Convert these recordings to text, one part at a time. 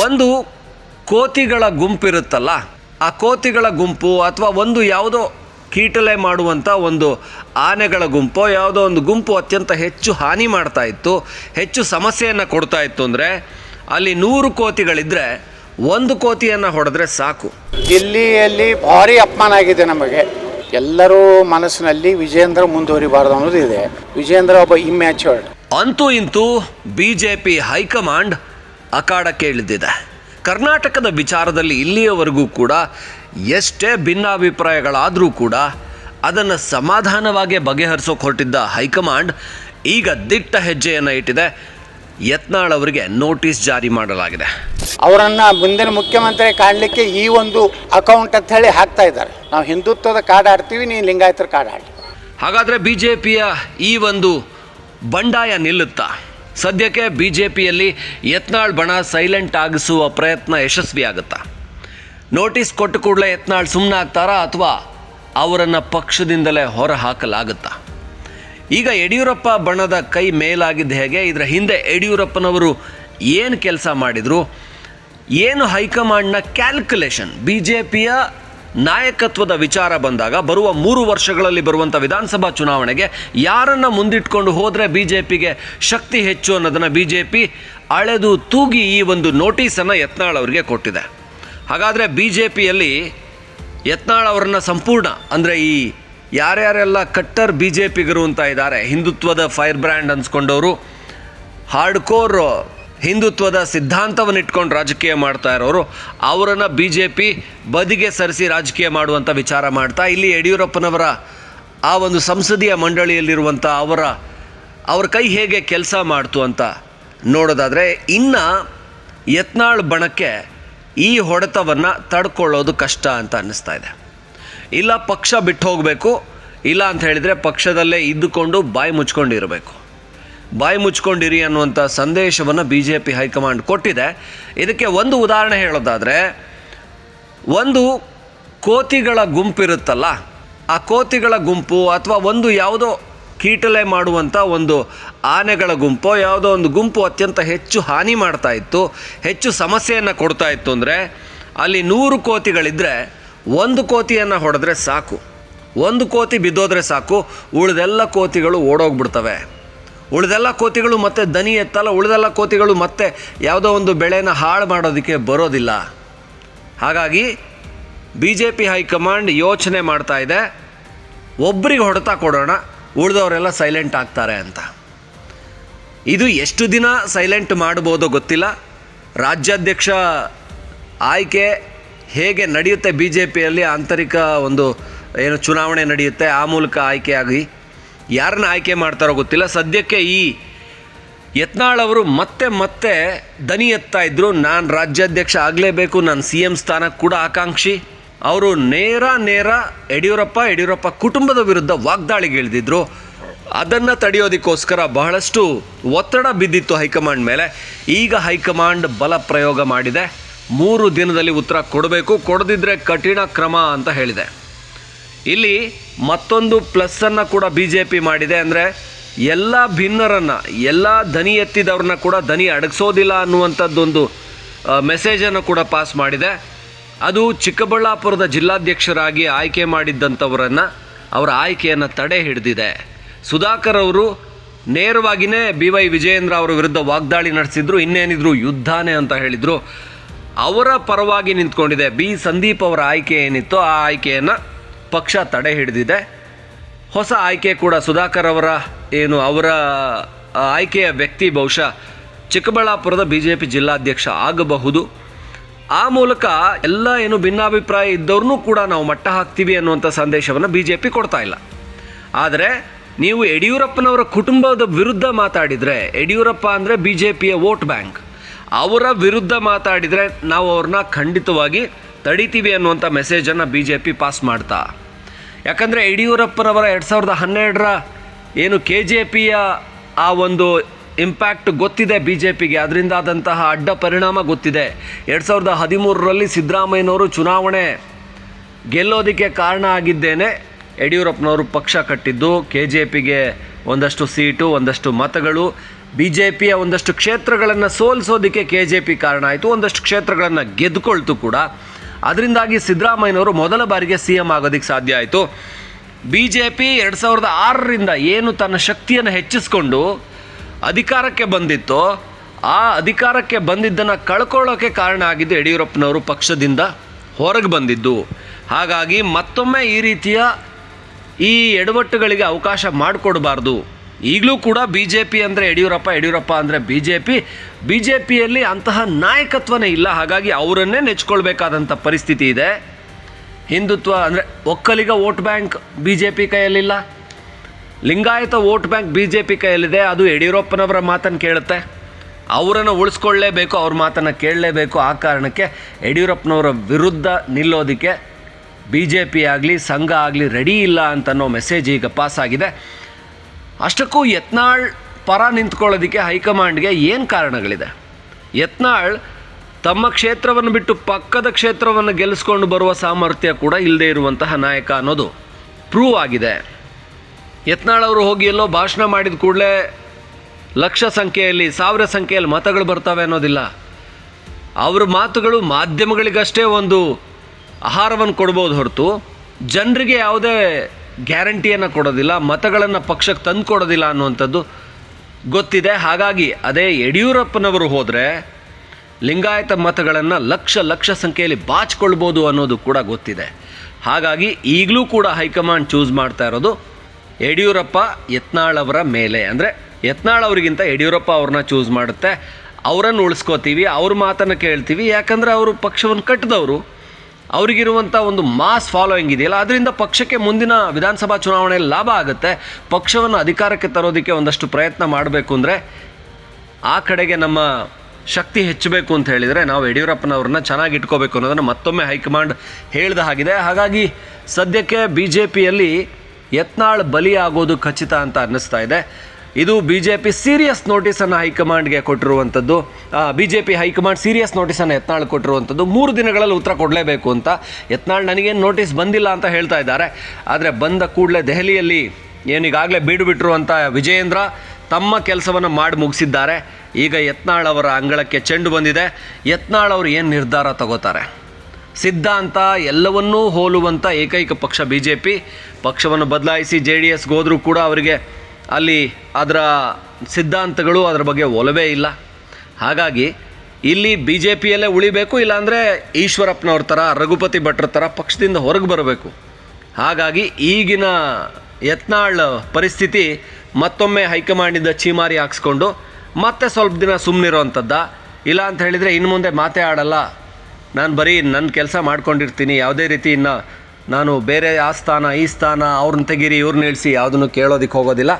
ಒಂದು ಕೋತಿಗಳ ಗುಂಪಿರುತ್ತಲ್ಲ ಆ ಕೋತಿಗಳ ಗುಂಪು ಅಥವಾ ಒಂದು ಯಾವುದೋ ಕೀಟಲೆ ಮಾಡುವಂಥ ಒಂದು ಆನೆಗಳ ಗುಂಪು ಯಾವುದೋ ಒಂದು ಗುಂಪು ಅತ್ಯಂತ ಹೆಚ್ಚು ಹಾನಿ ಮಾಡ್ತಾ ಇತ್ತು ಹೆಚ್ಚು ಸಮಸ್ಯೆಯನ್ನು ಕೊಡ್ತಾ ಇತ್ತು ಅಂದರೆ ಅಲ್ಲಿ ನೂರು ಕೋತಿಗಳಿದ್ದರೆ ಒಂದು ಕೋತಿಯನ್ನು ಹೊಡೆದ್ರೆ ಸಾಕು. ದಿಲ್ಲಿಯಲ್ಲಿ ಭಾರಿ ಅಪಮಾನ ಆಗಿದೆ ನಮಗೆ. ಎಲ್ಲರೂ ಮನಸ್ಸಿನಲ್ಲಿ ವಿಜೇಂದ್ರ ಮುಂದುವರಿಬಾರ್ದು ಅನ್ನೋದು ಇದೆ. ವಿಜೇಂದ್ರ ಒಬ್ಬ ಇಮ್ಯಾಚರ್ಡ್ ಅಂತೂ ಇಂತೂ B J P high command ಅಖಾಡಕ್ಕೆ ಇಳಿದಿದೆ ಕರ್ನಾಟಕದ ವಿಚಾರದಲ್ಲಿ ಇಲ್ಲಿಯವರೆಗೂ ಕೂಡ ಎಷ್ಟೇ ಭಿನ್ನಾಭಿಪ್ರಾಯಗಳಾದರೂ ಕೂಡ ಅದನ್ನು ಸಮಾಧಾನವಾಗಿ ಬಗೆಹರಿಸೋಕೆ ಹೊರಟಿದ್ದ ಹೈಕಮಾಂಡ್ ಈಗ ದಿಟ್ಟ ಹೆಜ್ಜೆಯನ್ನು ಇಟ್ಟಿದೆ. ಯತ್ನಾಳ್ ಅವರಿಗೆ ನೋಟಿಸ್ ಜಾರಿ ಮಾಡಲಾಗಿದೆ. ಅವರನ್ನ ಮುಂದಿನ ಮುಖ್ಯಮಂತ್ರಿ ಕಾಣಲಿಕ್ಕೆ ಈ ಒಂದು ಅಕೌಂಟ್ ಅಂತ ಹೇಳಿ ಹಾಕ್ತಾ ಇದ್ದಾರೆ. ನಾವು ಹಿಂದುತ್ವದ ಕಾರ್ಡ್ ಆಡ್ತೀವಿ ನೀನು ಲಿಂಗಾಯತರ ಕಾರ್ಡ್ ಹಾಗಾದ್ರೆ ಹಾಗಾದರೆ ಬಿ ಜೆ ಪಿಯ ಈ ಒಂದು ಬಂಡಾಯ ನಿಲ್ಲುತ್ತಾ? ಸದ್ಯಕ್ಕೆ ಬಿ ಜೆ ಪಿಯಲ್ಲಿ ಯತ್ನಾಳ್ ಬಣ ಸೈಲೆಂಟ್ ಆಗಿಸುವ ಪ್ರಯತ್ನ ಯಶಸ್ವಿಯಾಗುತ್ತಾ? ನೋಟಿಸ್ ಕೊಟ್ಟ ಕೂಡಲೇ ಯತ್ನಾಳ್ ಸುಮ್ಮನಾಗ್ತಾರಾ ಅಥವಾ ಅವರನ್ನು ಪಕ್ಷದಿಂದಲೇ ಹೊರ ಹಾಕಲಾಗುತ್ತಾ ಈಗ ಯಡಿಯೂರಪ್ಪ ಬಣದ ಕೈ ಮೇಲಾಗಿದ್ದ ಹೇಗೆ? ಇದರ ಹಿಂದೆ ಯಡಿಯೂರಪ್ಪನವರು ಏನು ಕೆಲಸ ಮಾಡಿದರು? ಏನು ಹೈಕಮಾಂಡ್ನ ಕ್ಯಾಲ್ಕುಲೇಷನ್? ಬಿ ಜೆ ಪಿಯ ನಾಯಕತ್ವದ ವಿಚಾರ ಬಂದಾಗ ಬರುವ ಮೂರು ವರ್ಷಗಳಲ್ಲಿ ಬರುವಂಥ ವಿಧಾನಸಭಾ ಚುನಾವಣೆಗೆ ಯಾರನ್ನು ಮುಂದಿಟ್ಕೊಂಡು ಹೋದರೆ ಬಿ ಜೆ ಪಿಗೆ ಶಕ್ತಿ ಹೆಚ್ಚು ಅನ್ನೋದನ್ನು ಬಿ ಜೆ ಪಿ ಅಳೆದು ತೂಗಿ ಈ ಒಂದು ನೋಟಿಸನ್ನು ಯತ್ನಾಳ್ ಅವರಿಗೆ ಕೊಟ್ಟಿದೆ. ಹಾಗಾದರೆ ಬಿ ಜೆ ಪಿಯಲ್ಲಿ ಯತ್ನಾಳ್ ಅವರನ್ನು ಸಂಪೂರ್ಣ ಅಂದರೆ ಈ ಯಾರ್ಯಾರೆಲ್ಲ ಕಟ್ಟರ್ ಬಿ ಜೆ ಪಿಗರು ಅಂತ ಇದ್ದಾರೆ, ಹಿಂದುತ್ವದ ಫೈರ್ ಬ್ರ್ಯಾಂಡ್ ಅನ್ಸ್ಕೊಂಡವರು, ಹಾರ್ಡ್ಕೋರ್ ಹಿಂದುತ್ವದ ಸಿದ್ಧಾಂತವನ್ನು ಇಟ್ಕೊಂಡು ರಾಜಕೀಯ ಮಾಡ್ತಾ ಇರೋರು, ಅವರನ್ನು ಬಿ ಜೆ ಪಿ ಬದಿಗೆ ಸರಿಸಿ ರಾಜಕೀಯ ಮಾಡುವಂಥ ವಿಚಾರ ಮಾಡ್ತಾ, ಇಲ್ಲಿ ಯಡಿಯೂರಪ್ಪನವರ ಆ ಒಂದು ಸಂಸದೀಯ ಮಂಡಳಿಯಲ್ಲಿರುವಂಥ ಅವರ, ಅವ್ರ ಕೈ ಹೇಗೆ ಕೆಲಸ ಮಾಡ್ತು ಅಂತ ನೋಡೋದಾದರೆ, ಇನ್ನು ಯತ್ನಾಳ್ ಬಣಕ್ಕೆ ಈ ಹೊಡೆತವನ್ನು ತಡ್ಕೊಳ್ಳೋದು ಕಷ್ಟ ಅಂತ ಅನ್ನಿಸ್ತಾ ಇದೆ. ಇಲ್ಲ ಪಕ್ಷ ಬಿಟ್ಟು ಹೋಗಬೇಕು ಇಲ್ಲ ಅಂತ ಹೇಳಿದರೆ ಪಕ್ಷದಲ್ಲೇ ಇದ್ದುಕೊಂಡು ಬಾಯಿ ಮುಚ್ಕೊಂಡಿರಬೇಕು. ಬಾಯಿ ಮುಚ್ಕೊಂಡಿರಿ ಅನ್ನುವಂಥ ಸಂದೇಶವನ್ನು ಬಿ ಜೆ ಪಿ ಹೈಕಮಾಂಡ್ ಕೊಟ್ಟಿದೆ. ಇದಕ್ಕೆ ಒಂದು ಉದಾಹರಣೆ ಹೇಳೋದಾದರೆ, ಒಂದು ಕೋತಿಗಳ ಗುಂಪಿರುತ್ತಲ್ಲ, ಆ ಕೋತಿಗಳ ಗುಂಪು ಅಥವಾ ಒಂದು ಯಾವುದೋ ಕೀಟಲೆ ಮಾಡುವಂಥ ಒಂದು ಆನೆಗಳ ಗುಂಪು, ಯಾವುದೋ ಒಂದು ಗುಂಪು ಅತ್ಯಂತ ಹೆಚ್ಚು ಹಾನಿ ಮಾಡ್ತಾ ಇತ್ತು, ಹೆಚ್ಚು ಸಮಸ್ಯೆಯನ್ನು ಕೊಡ್ತಾ ಇತ್ತು ಅಂದರೆ, ಅಲ್ಲಿ ನೂರು ಕೋತಿಗಳಿದ್ದರೆ ಒಂದು ಕೋತಿಯನ್ನು ಹೊಡೆದ್ರೆ ಸಾಕು. ಒಂದು ಕೋತಿ ಬಿದ್ದೋದ್ರೆ ಸಾಕು, ಉಳಿದೆಲ್ಲ ಕೋತಿಗಳು ಓಡೋಗ್ಬಿಡ್ತವೆ. ಉಳಿದೆಲ್ಲ ಕೋತಿಗಳು ಮತ್ತೆ ದನಿ ಎತ್ತಲ್ಲ, ಉಳಿದೆಲ್ಲ ಕೋತಿಗಳು ಮತ್ತೆ ಯಾವುದೋ ಒಂದು ಬೆಳೆನ ಹಾಳು ಮಾಡೋದಕ್ಕೆ ಬರೋದಿಲ್ಲ. ಹಾಗಾಗಿ ಬಿ ಜೆ ಪಿ ಹೈಕಮಾಂಡ್ ಯೋಚನೆ ಮಾಡ್ತಾ ಇದೆ. ಒಬ್ಬರಿಗೆ ಹೊಡೆತ ಕೊಡೋಣ, ಉಳಿದವರೆಲ್ಲ ಸೈಲೆಂಟ್ ಆಗ್ತಾರೆ ಅಂತ. ಇದು ಎಷ್ಟು ದಿನ ಸೈಲೆಂಟ್ ಮಾಡ್ಬೋದೋ ಗೊತ್ತಿಲ್ಲ. ರಾಜ್ಯಾಧ್ಯಕ್ಷ ಆಯ್ಕೆ ಹೇಗೆ ನಡೆಯುತ್ತೆ ಬಿ ಜೆ ಪಿಯಲ್ಲಿ ಆಂತರಿಕ ಒಂದು ಏನು ಚುನಾವಣೆ ನಡೆಯುತ್ತೆ, ಆ ಮೂಲಕ ಆಯ್ಕೆಯಾಗಿ ಯಾರನ್ನ ಆಯ್ಕೆ ಮಾಡ್ತಾರೋ ಗೊತ್ತಿಲ್ಲ. ಸದ್ಯಕ್ಕೆ ಈ ಯತ್ನಾಳ್ ಅವರು ಮತ್ತೆ ಮತ್ತೆ ದನಿ ಎತ್ತಾ ಇದ್ರು. ನಾನು ರಾಜ್ಯಾಧ್ಯಕ್ಷ ಆಗಲೇಬೇಕು, ನಾನು ಸಿ ಎಂ ಸ್ಥಾನಕ್ಕೆ ಕೂಡ ಆಕಾಂಕ್ಷಿ. ಅವರು ನೇರ ನೇರ ಯಡಿಯೂರಪ್ಪ ಯಡಿಯೂರಪ್ಪ ಕುಟುಂಬದ ವಿರುದ್ಧ ವಾಗ್ದಾಳಿಗೆ ಇಳಿದಿದ್ರು. ಅದನ್ನು ತಡೆಯೋದಕ್ಕೋಸ್ಕರ ಬಹಳಷ್ಟು ಒತ್ತಡ ಬಿದ್ದಿತ್ತು ಹೈಕಮಾಂಡ್ ಮೇಲೆ. ಈಗ ಹೈಕಮಾಂಡ್ ಬಲ ಪ್ರಯೋಗ ಮಾಡಿದೆ. ಮೂರು ದಿನದಲ್ಲಿ ಉತ್ತರ ಕೊಡಬೇಕು. ಕೊಡದಿದ್ದರೆ ಕಠಿಣ ಕ್ರಮ ಅಂತ ಹೇಳಿದೆ. ಇಲ್ಲಿ ಮತ್ತೊಂದು ಪ್ಲಸ್ಸನ್ನು ಕೂಡ ಬಿ ಜೆ ಪಿ ಮಾಡಿದೆ. ಅಂದರೆ ಎಲ್ಲ ಭಿನ್ನರನ್ನು, ಎಲ್ಲ ದನಿ ಎತ್ತಿದವ್ರನ್ನ ಕೂಡ ದನಿ ಅಡಗಿಸೋದಿಲ್ಲ ಅನ್ನುವಂಥದ್ದೊಂದು ಮೆಸೇಜನ್ನು ಕೂಡ ಪಾಸ್ ಮಾಡಿದೆ. ಅದು ಚಿಕ್ಕಬಳ್ಳಾಪುರದ ಜಿಲ್ಲಾಧ್ಯಕ್ಷರಾಗಿ ಆಯ್ಕೆ ಮಾಡಿದ್ದಂಥವರನ್ನು, ಅವರ ಆಯ್ಕೆಯನ್ನು ತಡೆ ಹಿಡಿದಿದೆ. ಸುಧಾಕರ್ ಅವರು ನೇರವಾಗಿಯೇ ಬಿ ವೈ ವಿಜಯೇಂದ್ರ ಅವರ ವಿರುದ್ಧ ವಾಗ್ದಾಳಿ ನಡೆಸಿದ್ರು, ಇನ್ನೇನಿದ್ರು ಯುದ್ಧನೇ ಅಂತ ಹೇಳಿದರು. ಅವರ ಪರವಾಗಿ ನಿಂತ್ಕೊಂಡಿದೆ. ಬಿ. ಸಂದೀಪ್ ಅವರ ಆಯ್ಕೆ ಏನಿತ್ತು ಆ ಆಯ್ಕೆಯನ್ನು ಪಕ್ಷ ತಡೆ ಹಿಡಿದಿದೆ. ಹೊಸ ಆಯ್ಕೆ ಕೂಡ ಸುಧಾಕರ್ ಅವರ ಏನು ಅವರ ಆಯ್ಕೆಯ ವ್ಯಕ್ತಿ ಬಹುಶಃ ಚಿಕ್ಕಬಳ್ಳಾಪುರದ ಬಿ ಜೆ ಪಿ ಜಿಲ್ಲಾಧ್ಯಕ್ಷ ಆಗಬಹುದು. ಆ ಮೂಲಕ ಎಲ್ಲ ಏನು ಭಿನ್ನಾಭಿಪ್ರಾಯ ಇದ್ದವ್ರನ್ನೂ ಕೂಡ ನಾವು ಮಟ್ಟ ಹಾಕ್ತೀವಿ ಅನ್ನುವಂಥ ಸಂದೇಶವನ್ನು ಬಿ ಜೆ ಪಿ ಕೊಡ್ತಾ ಇಲ್ಲ. ಆದರೆ ನೀವು ಯಡಿಯೂರಪ್ಪನವರ ಕುಟುಂಬದ ವಿರುದ್ಧ ಮಾತಾಡಿದರೆ, ಯಡಿಯೂರಪ್ಪ ಅಂದರೆ ಬಿ ಜೆ ಪಿಯ ವೋಟ್ ಬ್ಯಾಂಕ್. ಅವರ ವಿರುದ್ಧ ಮಾತಾಡಿದರೆ ನಾವು ಅವ್ರನ್ನ ಖಂಡಿತವಾಗಿ ತಡಿತೀವಿ ಅನ್ನುವಂಥ ಮೆಸೇಜನ್ನು ಬಿ ಜೆ ಪಿ ಪಾಸ್ ಮಾಡ್ತಾ. ಯಾಕಂದರೆ ಯಡಿಯೂರಪ್ಪನವರ ಎರಡು ಸಾವಿರದ ಹನ್ನೆರಡರ ಏನು ಕೆ ಜೆ ಪಿಯ ಆ ಒಂದು ಇಂಪ್ಯಾಕ್ಟ್ ಗೊತ್ತಿದೆ ಬಿ ಜೆ ಪಿಗೆ ಅದರಿಂದ ಆದಂತಹ ಅಡ್ಡ ಪರಿಣಾಮ ಗೊತ್ತಿದೆ. ಎರಡು ಸಾವಿರದ ಹದಿಮೂರರಲ್ಲಿ ಸಿದ್ದರಾಮಯ್ಯನವರು ಚುನಾವಣೆ ಗೆಲ್ಲೋದಕ್ಕೆ ಕಾರಣ ಆಗಿದ್ದೇನೆ. ಯಡಿಯೂರಪ್ಪನವರು ಪಕ್ಷ ಕಟ್ಟಿದ್ದು ಕೆ ಜೆ ಪಿಗೆ ಒಂದಷ್ಟು ಸೀಟು, ಒಂದಷ್ಟು ಮತಗಳು. ಬಿ ಜೆ ಪಿಯ ಒಂದಷ್ಟು ಕ್ಷೇತ್ರಗಳನ್ನು ಸೋಲಿಸೋದಕ್ಕೆ ಕೆ ಜೆ ಪಿ ಕಾರಣ ಆಯಿತು. ಒಂದಷ್ಟು ಕ್ಷೇತ್ರಗಳನ್ನು ಗೆದ್ದುಕೊಳ್ತು ಕೂಡ. ಅದರಿಂದಾಗಿ ಸಿದ್ದರಾಮಯ್ಯನವರು ಮೊದಲ ಬಾರಿಗೆ ಸಿ ಎಂ ಆಗೋದಕ್ಕೆ ಸಾಧ್ಯ ಆಯಿತು. ಬಿ ಜೆ ಪಿ ಎರಡು ಸಾವಿರದ ಆರರಿಂದ ಏನು ತನ್ನ ಶಕ್ತಿಯನ್ನು ಹೆಚ್ಚಿಸ್ಕೊಂಡು ಅಧಿಕಾರಕ್ಕೆ ಬಂದಿತ್ತೋ, ಆ ಅಧಿಕಾರಕ್ಕೆ ಬಂದಿದ್ದನ್ನು ಕಳ್ಕೊಳ್ಳೋಕ್ಕೆ ಕಾರಣ ಆಗಿದ್ದು ಯಡಿಯೂರಪ್ಪನವರು ಪಕ್ಷದಿಂದ ಹೊರಗೆ ಬಂದಿದ್ದು. ಹಾಗಾಗಿ ಮತ್ತೊಮ್ಮೆ ಈ ರೀತಿಯ ಈ ಎಡವಟ್ಟುಗಳಿಗೆ ಅವಕಾಶ ಮಾಡಿಕೊಡಬಾರ್ದು. ಈಗಲೂ ಕೂಡ ಬಿ ಜೆ ಪಿ ಅಂದರೆ ಯಡಿಯೂರಪ್ಪ ಯಡಿಯೂರಪ್ಪ ಅಂದರೆ B J P B J ಪಿಯಲ್ಲಿ ಅಂತಹ ನಾಯಕತ್ವನೇ ಇಲ್ಲ. ಹಾಗಾಗಿ ಅವರನ್ನೇ ನೆಚ್ಕೊಳ್ಬೇಕಾದಂಥ ಪರಿಸ್ಥಿತಿ ಇದೆ. ಹಿಂದುತ್ವ ಅಂದರೆ Vokkaliga vote bank B J P ಕೈಯಲ್ಲಿಲ್ಲ. Lingayat vote bank B J P ಕೈಯಲ್ಲಿದೆ. ಅದು ಯಡಿಯೂರಪ್ಪನವರ ಮಾತನ್ನು ಕೇಳುತ್ತೆ. ಅವರನ್ನು ಉಳಿಸ್ಕೊಳ್ಳೇಬೇಕು, ಅವ್ರ ಮಾತನ್ನು ಕೇಳಲೇಬೇಕು. ಆ ಕಾರಣಕ್ಕೆ ಯಡಿಯೂರಪ್ಪನವರ ವಿರುದ್ಧ ನಿಲ್ಲೋದಕ್ಕೆ ಬಿ ಜೆ ಪಿ ಆಗಲಿ, ಸಂಘ ಆಗಲಿ ರೆಡಿ ಇಲ್ಲ ಅಂತನ್ನೋ ಮೆಸೇಜ್ ಈಗ ಪಾಸ್ ಆಗಿದೆ ಅಷ್ಟಕ್ಕೂ ಯತ್ನಾಳ್ ಪರ ನಿಂತ್ಕೊಳ್ಳೋದಕ್ಕೆ ಹೈಕಮಾಂಡ್ಗೆ ಏನು ಕಾರಣಗಳಿದೆ? ಯತ್ನಾಳ್ ತಮ್ಮ ಕ್ಷೇತ್ರವನ್ನು ಬಿಟ್ಟು ಪಕ್ಕದ ಕ್ಷೇತ್ರವನ್ನು ಗೆಲ್ಲಿಸ್ಕೊಂಡು ಬರುವ ಸಾಮರ್ಥ್ಯ ಕೂಡ ಇಲ್ಲದೆ ಇರುವಂತಹ ನಾಯಕ ಅನ್ನೋದು ಪ್ರೂವ್ ಆಗಿದೆ. ಯತ್ನಾಳ್ ಅವರು ಹೋಗಿ ಎಲ್ಲೋ ಭಾಷಣ ಮಾಡಿದ ಕೂಡಲೇ ಲಕ್ಷ ಸಂಖ್ಯೆಯಲ್ಲಿ, ಸಾವಿರ ಸಂಖ್ಯೆಯಲ್ಲಿ ಮತಗಳು ಬರ್ತವೆ ಅನ್ನೋದಿಲ್ಲ. ಅವರ ಮಾತುಗಳು ಮಾಧ್ಯಮಗಳಿಗಷ್ಟೇ ಒಂದು ಆಹಾರವನ್ನು ಕೊಡ್ಬೋದು ಹೊರತು, ಜನರಿಗೆ ಯಾವುದೇ ಗ್ಯಾರಂಟಿಯನ್ನು ಕೊಡೋದಿಲ್ಲ, ಮತಗಳನ್ನು ಪಕ್ಷಕ್ಕೆ ತಂದು ಕೊಡೋದಿಲ್ಲ ಅನ್ನುವಂಥದ್ದು ಗೊತ್ತಿದೆ. ಹಾಗಾಗಿ ಅದೇ ಯಡಿಯೂರಪ್ಪನವರು ಹೋದರೆ ಲಿಂಗಾಯತ ಮತಗಳನ್ನು ಲಕ್ಷ ಲಕ್ಷ ಸಂಖ್ಯೆಯಲ್ಲಿ ಬಾಚಿಕೊಳ್ಬೋದು ಅನ್ನೋದು ಕೂಡ ಗೊತ್ತಿದೆ. ಹಾಗಾಗಿ ಈಗಲೂ ಕೂಡ ಹೈಕಮಾಂಡ್ ಚೂಸ್ ಮಾಡ್ತಾ ಇರೋದು ಯಡಿಯೂರಪ್ಪ, ಯತ್ನಾಳ್ ಅವರ ಮೇಲೆ. ಅಂದರೆ ಯತ್ನಾಳ್ ಅವರಿಗಿಂತ ಯಡಿಯೂರಪ್ಪ ಅವ್ರನ್ನ ಚೂಸ್ ಮಾಡುತ್ತೆ. ಅವರನ್ನು ಉಳಿಸ್ಕೋತೀವಿ, ಅವ್ರ ಮಾತನ್ನು ಕೇಳ್ತೀವಿ. ಯಾಕಂದರೆ ಅವರು ಪಕ್ಷವನ್ನು ಕಟ್ಟಿದವರು ಅವರಿಗಿರುವಂಥ ಒಂದು ಮಾಸ್ ಫಾಲೋಯಿಂಗ್ ಇದೆಯಲ್ಲ, ಅದರಿಂದ ಪಕ್ಷಕ್ಕೆ ಮುಂದಿನ ವಿಧಾನಸಭಾ ಚುನಾವಣೆಯಲ್ಲಿ ಲಾಭ ಆಗುತ್ತೆ. ಪಕ್ಷವನ್ನು ಅಧಿಕಾರಕ್ಕೆ ತರೋದಕ್ಕೆ ಒಂದಷ್ಟು ಪ್ರಯತ್ನ ಮಾಡಬೇಕು ಅಂದರೆ ಆ ಕಡೆಗೆ ನಮ್ಮ ಶಕ್ತಿ ಹೆಚ್ಚಬೇಕು ಅಂತ ಹೇಳಿದರೆ ನಾವು ಯಡಿಯೂರಪ್ಪನವ್ರನ್ನ ಚೆನ್ನಾಗಿ ಇಟ್ಕೋಬೇಕು ಅನ್ನೋದನ್ನು ಮತ್ತೊಮ್ಮೆ ಹೈಕಮಾಂಡ್ ಹೇಳಿದ ಹಾಗಿದೆ. ಹಾಗಾಗಿ ಸದ್ಯಕ್ಕೆ ಬಿ ಜೆ ಪಿಯಲ್ಲಿ ಯತ್ನಾಳ್ ಬಲಿಯಾಗೋದು ಖಚಿತ ಅಂತ ಅನ್ನಿಸ್ತಾ ಇದೆ. ಇದು ಬಿ ಜೆ ಪಿ ಸೀರಿಯಸ್ ನೋಟಿಸನ್ನು ಹೈಕಮಾಂಡ್ಗೆ ಕೊಟ್ಟಿರುವಂಥದ್ದು B J P high command serious ನೋಟಿಸನ್ನು Yatnal ಕೊಟ್ಟಿರುವಂಥದ್ದು ಮೂರು ದಿನಗಳಲ್ಲಿ ಉತ್ತರ ಕೊಡಲೇಬೇಕು ಅಂತ ಯತ್ನಾಳ್ ನನಗೇನು ನೋಟಿಸ್ ಬಂದಿಲ್ಲ ಅಂತ ಹೇಳ್ತಾ ಇದ್ದಾರೆ. ಆದರೆ ಬಂದ ಕೂಡಲೇ ದೆಹಲಿಯಲ್ಲಿ ಏನೀಗಾಗಲೇ ಬೀಡು ಬಿಟ್ಟಿರುವಂಥ ವಿಜಯೇಂದ್ರ ತಮ್ಮ ಕೆಲಸವನ್ನು ಮಾಡಿ ಮುಗಿಸಿದ್ದಾರೆ. ಈಗ ಯತ್ನಾಳ್ ಅವರ ಅಂಗಳಕ್ಕೆ ಚೆಂಡು ಬಂದಿದೆ. ಯತ್ನಾಳ್ ಅವರು ಏನು ನಿರ್ಧಾರ ತಗೋತಾರೆ? ಸಿದ್ಧಾಂತ ಎಲ್ಲವನ್ನೂ ಹೋಲುವಂಥ ಏಕೈಕ ಪಕ್ಷ ಬಿ ಜೆ ಪಿ ಪಕ್ಷವನ್ನು ಬದಲಾಯಿಸಿ ಜೆ ಡಿ ಎಸ್ಗೆ ಹೋದರೂ ಕೂಡ ಅವರಿಗೆ ಅಲ್ಲಿ ಅದರ ಸಿದ್ಧಾಂತಗಳು ಅದರ ಬಗ್ಗೆ ಒಲವೇ ಇಲ್ಲ. ಹಾಗಾಗಿ ಇಲ್ಲಿ ಬಿ ಜೆ ಪಿಯಲ್ಲೇ ಉಳಿಬೇಕು, ಇಲ್ಲಾಂದರೆ ಈಶ್ವರಪ್ಪನವ್ರ ಥರ, ರಘುಪತಿ ಭಟ್ರ ಥರ ಪಕ್ಷದಿಂದ ಹೊರಗೆ ಬರಬೇಕು. ಹಾಗಾಗಿ ಈಗಿನ ಯತ್ನಾಳ್ ಪರಿಸ್ಥಿತಿ ಮತ್ತೊಮ್ಮೆ ಹೈಕಮಾಂಡಿಂದ ಚೀಮಾರಿ ಹಾಕ್ಸ್ಕೊಂಡು ಮತ್ತೆ ಸ್ವಲ್ಪ ದಿನ ಸುಮ್ಮನಿರೋವಂಥದ್ದ ಇಲ್ಲ ಅಂತ ಹೇಳಿದರೆ ಇನ್ನು ಮುಂದೆ ಮಾತೇ ಆಡಲ್ಲ. ನಾನು ಬರೀ ನನ್ನ ಕೆಲಸ ಮಾಡ್ಕೊಂಡಿರ್ತೀನಿ. ಯಾವುದೇ ರೀತಿ ಇನ್ನು ನಾನು ಬೇರೆ ಆ ಸ್ಥಾನ, ಈ ಸ್ಥಾನ, ಅವ್ರನ್ನ ತೆಗೀರಿ ಇವ್ರನ್ನ ಇಳಿಸಿ, ಯಾವುದನ್ನು ಕೇಳೋದಕ್ಕೆ ಹೋಗೋದಿಲ್ಲ.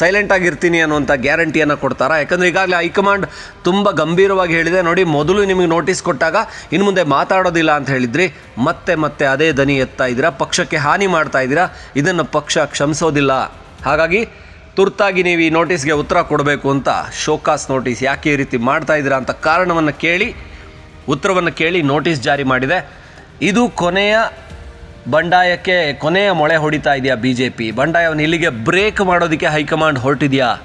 ಸೈಲೆಂಟ್ ಆಗಿರ್ತೀನಿ ಅನ್ನುವಂಥ ಗ್ಯಾರಂಟಿಯನ್ನು ಕೊಡ್ತಾರಾ? ಯಾಕಂದರೆ ಈಗಾಗಲೇ ಹೈಕಮಾಂಡ್ ತುಂಬ ಗಂಭೀರವಾಗಿ ಹೇಳಿದೆ. ನೋಡಿ, ಮೊದಲು ನಿಮಗೆ ನೋಟಿಸ್ ಕೊಟ್ಟಾಗ ಇನ್ನು ಮುಂದೆ ಮಾತಾಡೋದಿಲ್ಲ ಅಂತ ಹೇಳಿದ್ರಿ. ಮತ್ತೆ ಮತ್ತೆ ಅದೇ ದನಿ ಎತ್ತಾ ಇದ್ದೀರಾ? ಪಕ್ಷಕ್ಕೆ ಹಾನಿ ಮಾಡ್ತಾ ಇದ್ದೀರಾ? ಇದನ್ನು ಪಕ್ಷ ಕ್ಷಮಿಸೋದಿಲ್ಲ. ಹಾಗಾಗಿ ತುರ್ತಾಗಿ ನೀವು ಈ ನೋಟಿಸ್ಗೆ ಉತ್ತರ ಕೊಡಬೇಕು ಅಂತ ಶೋಕಾಸ್ ನೋಟಿಸ್ ಯಾಕೆ ಈ ರೀತಿ ಮಾಡ್ತಾ ಇದ್ದೀರಾ ಅಂತ ಕಾರಣವನ್ನು ಕೇಳಿ, ಉತ್ತರವನ್ನು ಕೇಳಿ ನೋಟಿಸ್ ಜಾರಿ ಮಾಡಿದೆ. ಇದು ಕೊನೆಯ ಬಂಡಾಯಕ್ಕೆ ಕೊನೆಯ ಮೊಳೆ ಹೊಡಿತಾ ಇದೆಯಾ ಬಿ ಜೆ ಪಿ ಬಂಡಾಯವನ್ನು ಇಲ್ಲಿಗೆ ಬ್ರೇಕ್ ಮಾಡೋದಕ್ಕೆ ಹೈಕಮಾಂಡ್ ಹೊರಟಿದೆಯಾ?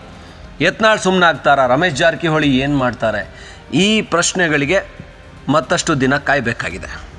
ಯತ್ನಾಳ್ ಸುಮ್ಮನಾಗ್ತಾರಾ ರಮೇಶ್ ಜಾರಕಿಹೊಳಿ ಏನು ಮಾಡ್ತಾರೆ? ಈ ಪ್ರಶ್ನೆಗಳಿಗೆ ಮತ್ತಷ್ಟು ದಿನ ಕಾಯಬೇಕಾಗಿದೆ.